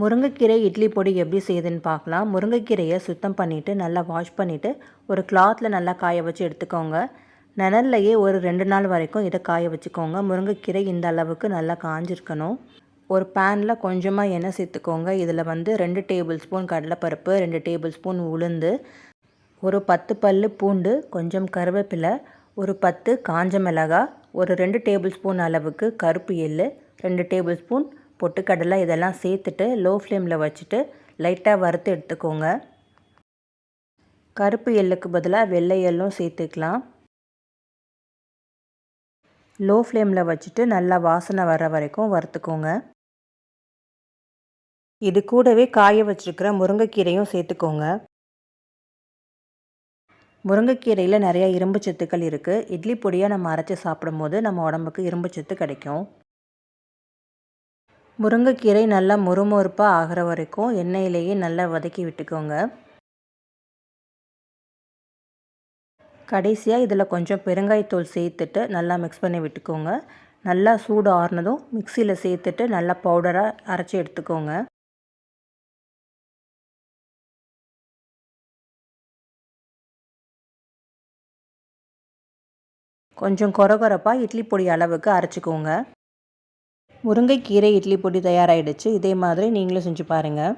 முருங்கைக்கீரை இட்லி பொடி எப்படி செய்யுதுன்னு பார்க்கலாம். முருங்கைக்கீரையை சுத்தம் பண்ணிவிட்டு நல்லா வாஷ் பண்ணிவிட்டு ஒரு கிளாத்தில் நல்லா காய வச்சு எடுத்துக்கோங்க. நிழல்லையே ஒரு ரெண்டு நாள் வரைக்கும் இதை காய வச்சுக்கோங்க. முருங்கைக்கீரை இந்த அளவுக்கு நல்லா காஞ்சிருக்கணும். ஒரு பேனில் கொஞ்சமாக எண்ணெய் சேர்த்துக்கோங்க. இதில் வந்து ரெண்டு டேபிள் ஸ்பூன் கடலைப்பருப்பு ரெண்டு டேபிள் ஸ்பூன் உளுந்து ஒரு பத்து பல்லு பூண்டு கொஞ்சம் கருவேப்பிலை ஒரு பத்து காஞ்ச மிளகாய் ஒரு ரெண்டு டேபிள் ஸ்பூன் அளவுக்கு கருப்பு எள்ளு ரெண்டு டேபிள் ஸ்பூன் பொட்டுக்கடலை இதெல்லாம் சேர்த்துட்டு லோ ஃப்ளேமில் வச்சுட்டு லைட்டாக வறுத்து எடுத்துக்கோங்க. கருப்பு எள்ளுக்கு பதிலாக வெள்ளை எள்ளும் சேர்த்துக்கலாம். லோ ஃப்ளேமில் வச்சுட்டு நல்லா வாசனை வர வரைக்கும் வறுத்துக்கோங்க. இது கூடவே காய வச்சுருக்கிற முருங்கைக்கீரையும் சேர்த்துக்கோங்க. முருங்கைக்கீரையில் நிறைய இரும்பு சத்துக்கள் இருக்குது இட்லி பொடியாக நம்ம அரைச்சி சாப்பிடும்போது நம்ம உடம்புக்கு இரும்பு சத்து கிடைக்கும். முருங்கைக்கீரை நல்லா மொறுமொறுப்பாக ஆகிற வரைக்கும் எண்ணெயிலேயே நல்லா வதக்கி விட்டுக்கோங்க. கடைசியாக இதில் கொஞ்சம் பெருங்காயத்தூள் சேர்த்துட்டு நல்லா மிக்ஸ் பண்ணி விட்டுக்கோங்க. நல்லா சூடு ஆறுனதும் மிக்சியில் சேர்த்துட்டு நல்லா பவுடராக அரைச்சி எடுத்துக்கோங்க. கொஞ்சம் கொரகொரப்பாக இட்லி பொடி அளவுக்கு அரைச்சிக்கோங்க. முருங்கைக்கீரை இட்லி பொடி தயாராகிடுச்சு இதே மாதிரி நீங்களும் செஞ்சு பாருங்கள்